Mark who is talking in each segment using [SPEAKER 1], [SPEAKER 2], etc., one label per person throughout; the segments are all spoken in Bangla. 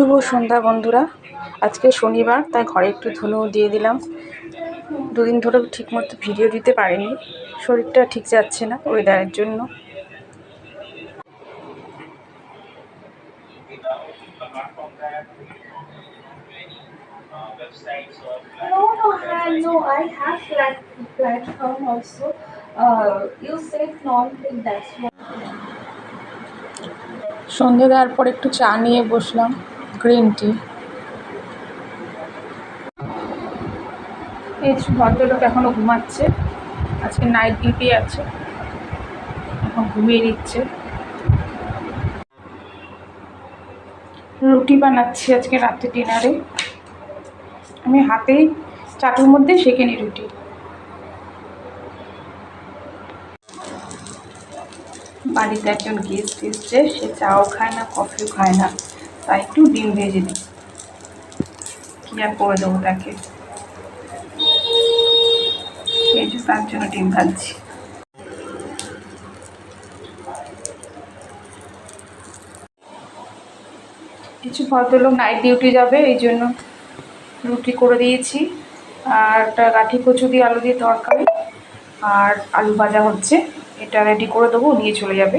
[SPEAKER 1] শুভ সন্ধ্যা বন্ধুরা। আজকে শনিবার তাই ঘরে একটু ধুনো দিয়ে দিলাম। দুদিন ধরে ঠিকমতো ভিডিও দিতে পারিনি। শরীরটা ঠিক যাচ্ছে না ওয়েদারের জন্য।
[SPEAKER 2] No, no, I no, I have plat- platform also. Uh, you said non-tech, that's why.
[SPEAKER 1] সন্ধে দেওয়ার পর একটু চা নিয়ে বসলাম। Green tea. এই ভদ্রলোক এখনও ঘুমাচ্ছে। আজকে নাইট ডিউটি আছে। এখন ঘুমিয়ে নিচ্ছে। রুটি বানাচ্ছি আজকে রাতে ডিনারে আমি হাতেই চাটুর মধ্যে সেঁকে নিই রুটি। বাড়িতে একজন গেস্ট এসছে, সে চাও খায় না কফিও খায় না। তাই একটু ডিম ভেজে দিই কি আর করে দেবো তাকে? এই যে তার জন্য ডিম ভাজছি। কিছু ভদ্রলোক নাইট ডিউটি যাবে, এই জন্য রুটি করে দিয়েছি। আর একটা গাঠি কচু দিয়ে আলু দিয়ে তরকারি। আর আলু ভাজা হচ্ছে, এটা রেডি করে দেবো, নিয়ে চলে যাবে।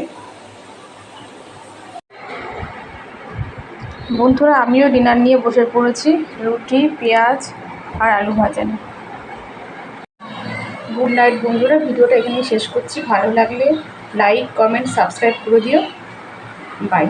[SPEAKER 1] বন্ধুরা, আমিও ডিনার নিয়ে বসে পড়েছি। রুটি, পেঁয়াজ আর আলু ভাজা নিয়ে। গুড নাইট বন্ধুরা, ভিডিওটা এখানে শেষ করছি। ভালো লাগলে লাইক, কমেন্ট, সাবস্ক্রাইব করে দিও। বাই।